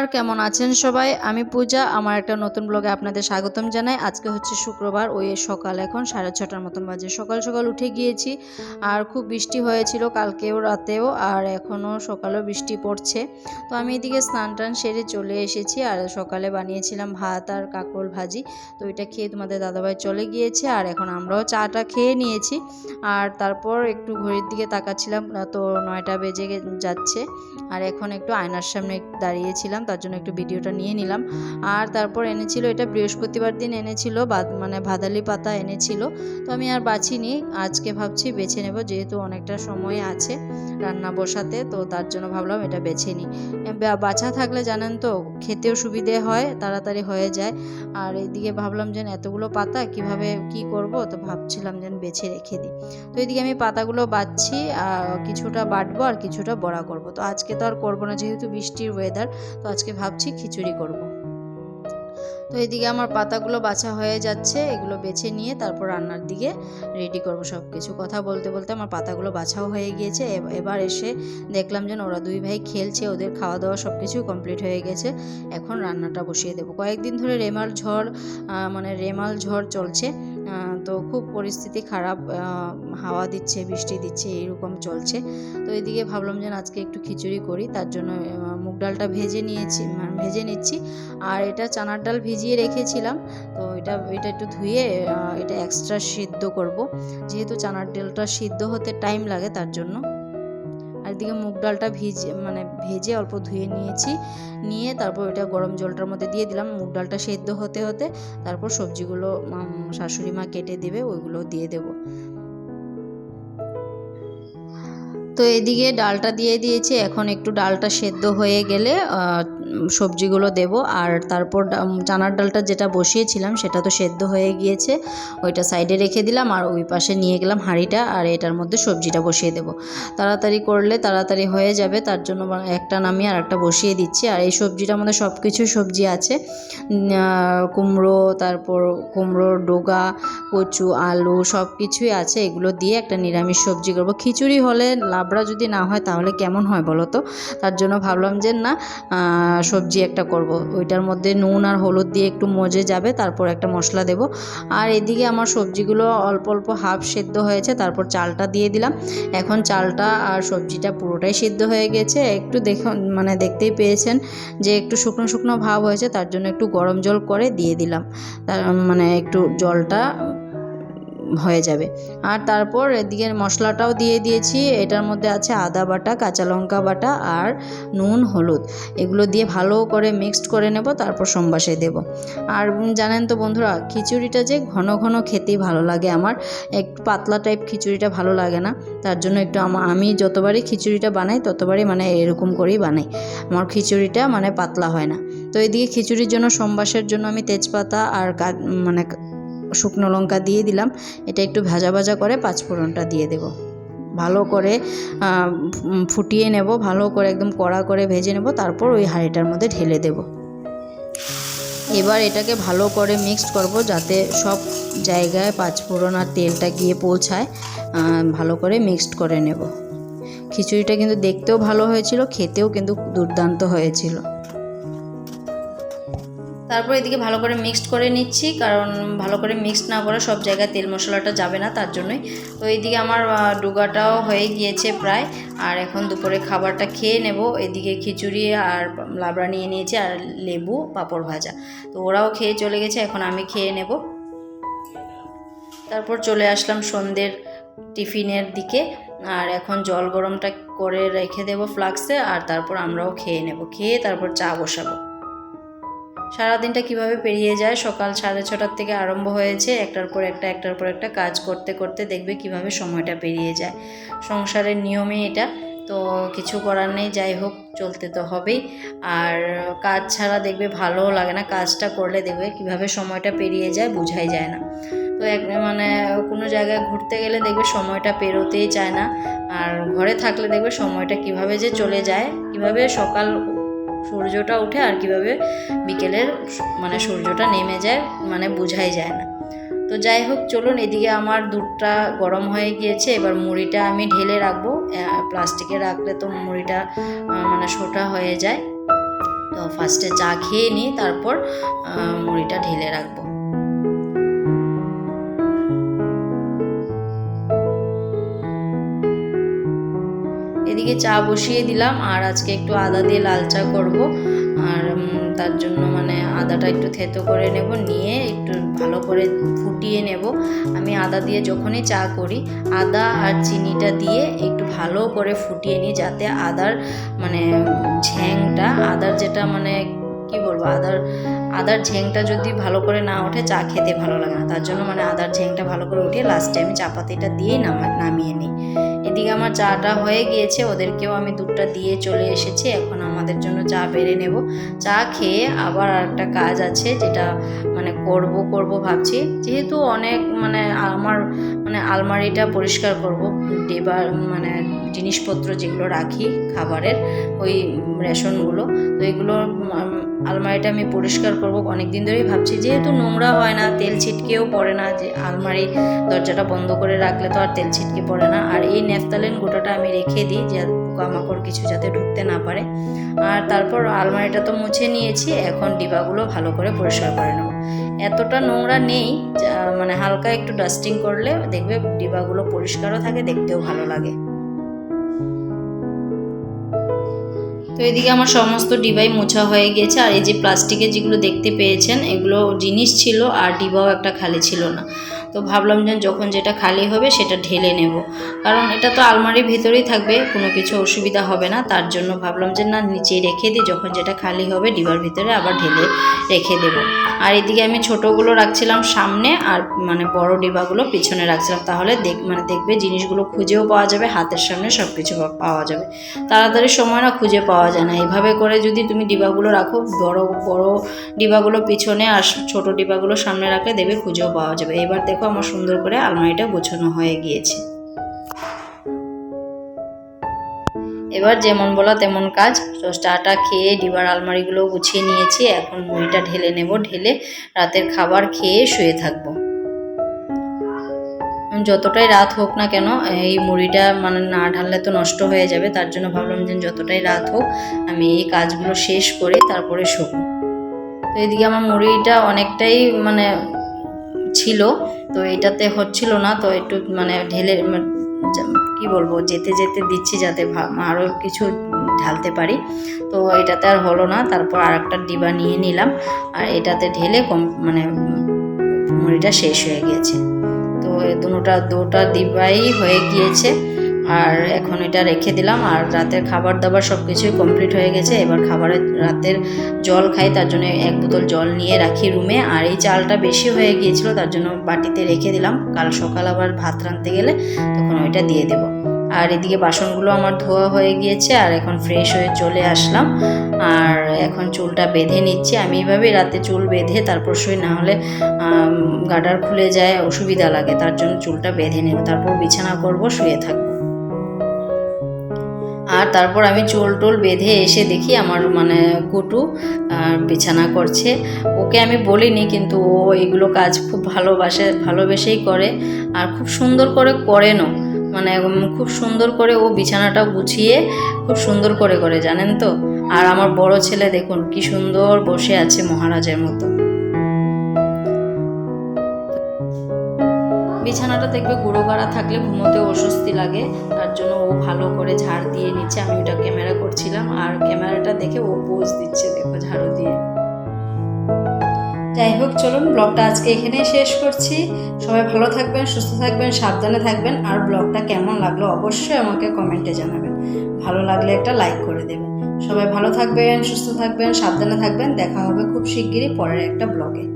নমস্কার, কেমন আছেন সবাই? আমি পূজা, আমার একটা নতুন ব্লগে আপনাদের স্বাগতম জানাই। আজকে হচ্ছে শুক্রবার, ওই সকাল এখন, সাড়ে ছটার মতন বাজে। সকাল সকাল উঠে গিয়েছি, আর খুব বৃষ্টি হয়েছিল কালকেও রাতেও, আর এখনও সকালেও বৃষ্টি পড়ছে। তো আমি এদিকে স্নান টান সেরে চলে এসেছি, আর সকালে বানিয়েছিলাম ভাত আর কাঁকরোল ভাজি। তো এটা খেয়ে তোমাদের দাদাভাই চলে গিয়েছে, আর এখন আমরাও চাটা খেয়ে নিয়েছি। আর তারপর একটু ঘড়ির দিকে তাকাচ্ছিলাম, তো নয়টা বেজে যাচ্ছে। আর এখন একটু আয়নার সামনে দাঁড়িয়েছিলাম তার জন্য একটু ভিডিওটা নিয়ে নিলাম। আর তারপর এনেছিল, এটা বৃহস্পতিবার দিন এনেছিল মানে ভাদালি পাতা এনেছিল। তো আমি আর বাছিনি আজকে ভাবছি বেছে নেব, যেহেতু অনেকটা সময় আছে রান্না বসাতে, তো তার জন্য ভাবলাম এটা বেছে নিই। বাছা থাকলে জানেন তো, খেতেও সুবিধে হয়, তাড়াতাড়ি হয়ে যায়। আর এইদিকে ভাবলাম যে এতগুলো পাতা, কীভাবে কি করব? তো ভাবছিলাম যে বেছে রেখে দিই। তো এদিকে আমি পাতাগুলো আর কিছুটা বাটবো আর কিছুটা বড়া করব। তো আজকে তো আর করব না, যেহেতু বৃষ্টির ওয়েদার তো আজকে ভাবছি খিচুড়ি করব। তো এদিকে আমার পাতাগুলো বাছা হয়ে যাচ্ছে, এগুলো বেছে নিয়ে তারপর রান্নার দিকে রেডি করব সব কিছু কথা বলতে বলতে আমার পাতাগুলো বাছাও হয়ে গিয়েছে। এবার এসে দেখলাম যে ওরা দুই ভাই খেলছে, ওদের খাওয়া দাওয়া সব কিছু কমপ্লিট হয়ে গেছে। এখন রান্নাটা বসিয়ে দেবো। কয়েকদিন ধরে রেমাল ঝড় মানে রেমাল ঝড় চলছে। তো খুব পরিস্থিতি খারাপ হাওয়া দিচ্ছে, বৃষ্টি দিচ্ছে, এরকম চলছে। তো এদিকে ভাবলাম যে আজকে একটু খিচুড়ি করি, তার জন্য মুগ ডালটা ভেজে নিয়েছি মানে ভেজে নিচ্ছি। আর এটা চানার ডাল ভিজিয়ে রেখেছিলাম, তো এটা এটা একটু ধুয়ে এটা এক্সট্রা সিদ্ধ করব। যেহেতু চানার ডালটা সিদ্ধ হতে টাইম লাগে তার জন্য। এদিকে মুগ ডালটা ভিজে মানে ভেজে অল্প ধুয়ে নিয়েছি। নিয়ে তারপর ওইটা গরম জলটার মধ্যে দিয়ে দিলাম। মুগ ডালটা সেদ্ধ হতে হতে তারপর সবজিগুলো শাশুড়ি মা কেটে দেবে, ওইগুলো দিয়ে দেবো। তো এদিকে ডালটা দিয়ে দিয়েছি। এখন একটু ডালটা সেদ্ধ হয়ে গেলে সবজিগুলো দেব। আর তারপর চানার ডালটা যেটা বসিয়েছিলাম, সেটা তো সেদ্ধ হয়ে গিয়েছে। ওইটা সাইডে রেখে দিলাম আর ওই পাশে নিয়ে গেলাম হাঁড়িটা আর এটার মধ্যে সবজিটা বসিয়ে দেব। তাড়াতাড়ি করলে তাড়াতাড়ি হয়ে যাবে, তার জন্য একটা নামিয়ে আর একটা বসিয়ে দিচ্ছি। আর এই সবজিটার মধ্যে সব কিছু সবজি আছে। কুমড়ো, তারপর কুমড়োর ডোগা, কচু, আলু সব কিছুই আছে। এগুলো দিয়ে একটা নিরামিষ সবজি করব। খিচুড়ি হলে লাবড়া যদি না হয় তাহলে কেমন হয় বলো তো? তার জন্য ভাবলাম যে না সবজি একটা করব। ওইটার মধ্যে নুন আর হলুদ দিয়ে একটু মজে যাবে, তারপর একটা মশলা দেব। আর এদিকে আমার সবজিগুলো অল্প অল্প হাফ সেদ্ধ হয়েছে, তারপর চালটা দিয়ে দিলাম। এখন চালটা আর সবজিটা পুরোটাই সিদ্ধ হয়ে গেছে। একটু দেখুন মানে দেখতেই পেয়েছেন যে একটু শুকনো শুকনো ভাব হয়েছে, তার জন্য একটু গরম জল করে দিয়ে দিলাম। তার মানে একটু জলটা হয়ে যাবে। আর তারপর এদিকে মশলাটাও দিয়ে দিয়েছি। এটার মধ্যে আছে আদা বাটা, কাঁচা লঙ্কা বাটা আর নুন, হলুদ। এগুলো দিয়ে ভালো করে মিক্সড করে নেব, তারপর সম্বাসে দেব। আর জানেন তো বন্ধুরা, খিচুড়িটা যে ঘন ঘন খেতেই ভালো লাগে আমার। একটু পাতলা টাইপ খিচুড়িটা ভালো লাগে না। তার জন্য একটু আমি যতবারই খিচুড়িটা বানাই, ততবারই মানে এরকম করেই বানাই। আমার খিচুড়িটা মানে পাতলা হয় না। তো এদিকে খিচুড়ির জন্য, সম্বাসের জন্য আমি তেজপাতা আর মানে শুকনো লঙ্কা দিয়ে দিলাম। এটা একটু ভাজা ভাজা করে পাঁচফোড়নটা দিয়ে দেব। ভালো করে ফুটিয়ে নেব, ভালো করে একদম কড়া করে ভেজে নেব, তারপর ওই হাঁড়িটার মধ্যে ঢেলে দেব। এবার এটাকে ভালো করে মিক্সড করব যাতে সব জায়গায় পাঁচফোড়ন আর তেলটা গিয়ে পৌঁছায়। ভালো করে মিক্সড করে নেব। খিচুড়িটা কিন্তু দেখতেও ভালো হয়েছিল, খেতেও কিন্তু দুর্দান্ত হয়েছিল। তারপর এদিকে ভালো করে মিক্সড করে নিচ্ছি, কারণ ভালো করে মিক্সড না করে সব জায়গায় তেল মশলাটা যাবে না তার জন্যই। তো এইদিকে আমার ডুগাটাও হয়ে গিয়েছে প্রায়। আর এখন দুপুরে খাবারটা খেয়ে নেব। এদিকে খিচুড়ি আর লাবড়া নিয়ে নিয়েছি আর লেবু, পাঁপড় ভাজা। তো ওরাও খেয়ে চলে গেছে, এখন আমি খেয়ে নেব। তারপর চলে আসলাম সন্ধ্যের টিফিনের দিকে। আর এখন জল গরমটা করে রেখে দেবো ফ্লাক্সে, আর তারপর আমরাও খেয়ে নেব। খেয়ে তারপর চা বসাবো। সারাদিনটা কীভাবে পেরিয়ে যায়? সকাল সাড়ে ছটার থেকে আরম্ভ হয়েছে। একটার পর একটা, একটার পর একটা কাজ করতে করতে দেখবে কীভাবে সময়টা পেরিয়ে যায়। সংসারের নিয়মে এটা। তো কিছু করার নেই, যাই হোক, চলতে তো হবেই। আর কাজ ছাড়া দেখবে ভালোও লাগে না। কাজটা করলে দেখবে কীভাবে সময়টা পেরিয়ে যায় বোঝাই যায় না। তো এক মানে কোনো জায়গায় ঘুরতে গেলে দেখবে সময়টা পেরোতেই চায় না। আর ঘরে থাকলে দেখবে সময়টা কীভাবে যে চলে যায়, কীভাবে সকাল সূর্যটা উঠে আর কীভাবে বিকেলের মানে সূর্যটা নেমে যায় মানে বোঝাই যায় না। তো যাই হোক, চলুন এদিকে আমার দুধটা গরম হয়ে গিয়েছে, এবার মুড়িটা আমি ঢেলে রাখব। প্লাস্টিকে রাখলে তো মুড়িটা মানে সোটা হয়ে যায়। তো ফার্স্টে চা খেয়ে নিই, তারপর মুড়িটা ঢেলে রাখব। এদিকে চা বসিয়ে দিলাম, আর আজকে একটু আদা দিয়ে লাল চা করব। আর তার জন্য মানে আদাটা একটু থেতো করে নেব, নিয়ে একটু ভালো করে ফুটিয়ে নেব। আমি আদা দিয়ে যখনই চা করি, আদা আর চিনিটা দিয়ে একটু ভালো করে ফুটিয়ে নিই, যাতে আদার মানে ঝ্যাংটা, আদার যেটা মানে কি বলব, আদার আদার ঝেংটা যদি ভালো করে না ওঠে, চা খেতে ভালো লাগে না। তার জন্য মানে আদার ঝেংটা ভালো করে উঠে লাস্টে আমি চা পাতিটা দিয়েই নামা, নামিয়ে নিই। এদিকে আমার চাটা হয়ে গিয়েছে, ওদেরকেও আমি দুধটা দিয়ে চলে এসেছি। এখন আমাদের জন্য চা বেড়ে নেব। চা খেয়ে আবার আরেকটা কাজ আছে, যেটা মানে করব করব ভাবছি। যেহেতু অনেক মানে আমার মানে আলমারিটা পরিষ্কার করব ডেবার মানে জিনিসপত্র যেগুলো রাখি খাবারের, ওই রেশনগুলো, তো এগুলো আলমারিটা আমি পরিষ্কার করব। অনেক দিন ধরেই ভাবছি, যেহেতু নোংরা হয় না, তেল ছিটকেও পড়ে না, যে আলমারি দরজাটা বন্ধ করে রাখলে তো আর তেল ছিটকে পড়ে না। আর এই নেফতালেন গোটাটা আমি রেখে দিই, যে পোকামাকড় কিছু যাতে ঢুকতে না পারে। আর তারপর আলমারিটা তো মুছে নিয়েছি, এখন ডিবাগুলো ভালো করে পরিষ্কার করে নেব। এতটা নোংরা নেই মানে হালকা একটু ডাস্টিং করলে দেখবে ডিবাগুলো পরিষ্কারও থাকে, দেখতেও ভালো লাগে। তো এদিকে আমার সমস্ত ডিবাই মোছা হয়ে গেছে, আর এই যে প্লাস্টিকের যেগুলো দেখতে পেয়েছেন, এগুলো জিনিস ছিল, আর ডিবাও একটা খালি ছিল না। তো ভাবলাম যে যখন যেটা খালি হবে সেটা ঢেলে নেব। কারণ এটা তো আলমারির ভিতরেই থাকবে, কোনো কিছু অসুবিধা হবে না। তার জন্য ভাবলাম যে না, নিচে রেখে দিই, যখন যেটা খালি হবে ডিবার ভিতরে আবার ঢেলে রেখে দেব। আর এদিকে আমি ছোটোগুলো রাখছিলাম সামনে, আর মানে বড় ডিবাগুলো পিছনে রাখছিলাম। তাহলে দেখ মানে দেখবে জিনিসগুলো খুঁজেও পাওয়া যাবে, হাতের সামনে সব কিছু পাওয়া যাবে। তাড়াতাড়ি সময় না খুঁজে পাওয়া যায় না। এইভাবে করে যদি তুমি ডিবাগুলো রাখো, বড় বড় ডিবাগুলো পিছনে আর ছোট ডিবাগুলো সামনে রাখলে দেখবে খুঁজেও পাওয়া যাবে। এবার দেখো আমার সুন্দর করে আলমারিটা গোছানো হয়ে গিয়েছে। এবার যেমন বলা তেমন কাজ তো চাটা খেয়ে ডিবার আলমারিগুলো গুছিয়ে নিয়েছি, এখন মুড়িটা ঢেলে নেব, ঢেলে রাতের খাবার খেয়ে শুয়ে থাকব। যতটাই রাত হোক না কেন, এই মুড়িটা মানে না ঢাললে তো নষ্ট হয়ে যাবে, তার জন্য ভাবলাম যে যতটাই রাত হোক, আমি এই কাজগুলো শেষ করে তারপরে শোবো। তো এদিকে আমার মুড়িটা অনেকটাই মানে ছিল, তো এটাতে হচ্ছিল না, তো একটু মানে ঢেলে কি বলব, যেতে যেতে দিচ্ছি যাতে আরও কিছু ঢালতে পারি। তো এটাতে আর হলো না, তারপর আর একটা ডিবা নিয়ে নিলাম, আর এটাতে ঢেলে কম মানে মুড়িটা শেষ হয়ে গিয়েছে তো দুটা দুটা ডিবাই হয়ে গিয়েছে। আর এখন এটা রেখে দিলাম আর রাতের খাবার দাবার সব কিছুই কমপ্লিট হয়ে গেছে। এবার খাবারের রাতের জল খাই, তার জন্য এক বোতল জল নিয়ে রাখি রুমে আর এই চালটা বেশি হয়ে গিয়েছিল, তার জন্য বাটিতে রেখে দিলাম। কাল সকাল আবার ভাত রাঁধতে গেলে তখন ওইটা দিয়ে দেবো। আর এদিকে বাসনগুলো আমার ধোয়া হয়ে গিয়েছে, আর এখন ফ্রেশ হয়ে চলে আসলাম। আর এখন চুলটা বেঁধে নিচ্ছি। আমি এইভাবেই রাতে চুল বেঁধে, তারপর শুই, না হলে গাডার খুলে যায়, অসুবিধা লাগে। তার জন্য চুলটা বেঁধে নেব। তারপর বিছানা করব, শুয়ে থাকব। আর তারপর আমি চোল টুল বেঁধে এসে দেখি আমার মানে কুটু বিছানা করছে। ওকে আমি বলিনি কিন্তু ও এগুলো কাজ খুব ভালোবাসে, ভালোবেসেই করে আর খুব সুন্দর করে করেনও। মানে খুব সুন্দর করে ও বিছানাটা গুছিয়ে খুব সুন্দর করে করে, জানেন তো? আর আমার বড় ছেলে দেখুন, কি সুন্দর বসে আছে মহারাজের মতো। বিছানাটা দেখবে, গুঁড়ো গাড়া থাকলে ঘুমোতে অস্বস্তি লাগে। তার জন্য ও ভালো করে ঝাড় দিয়ে নিচ্ছে। আমি ওটা ক্যামেরা করছিলাম আর ক্যামেরাটা দেখে ও পোজ দিচ্ছে, দেখো ঝাড়ু দিয়ে। যাই হোক, চলুন, ব্লগটা আজকে এখানে শেষ করছি। সবাই ভালো থাকবেন, সুস্থ থাকবেন, সাবধানে থাকবেন। আর ব্লগটা কেমন লাগল অবশ্যই আমাকে কমেন্টে জানাবেন। ভালো লাগলে একটা লাইক করে দেবেন। সবাই ভালো থাকবেন, সুস্থ থাকবেন, সাবধানে থাকবেন। দেখা হবে খুব শিগগিরই পরের একটা ব্লগে।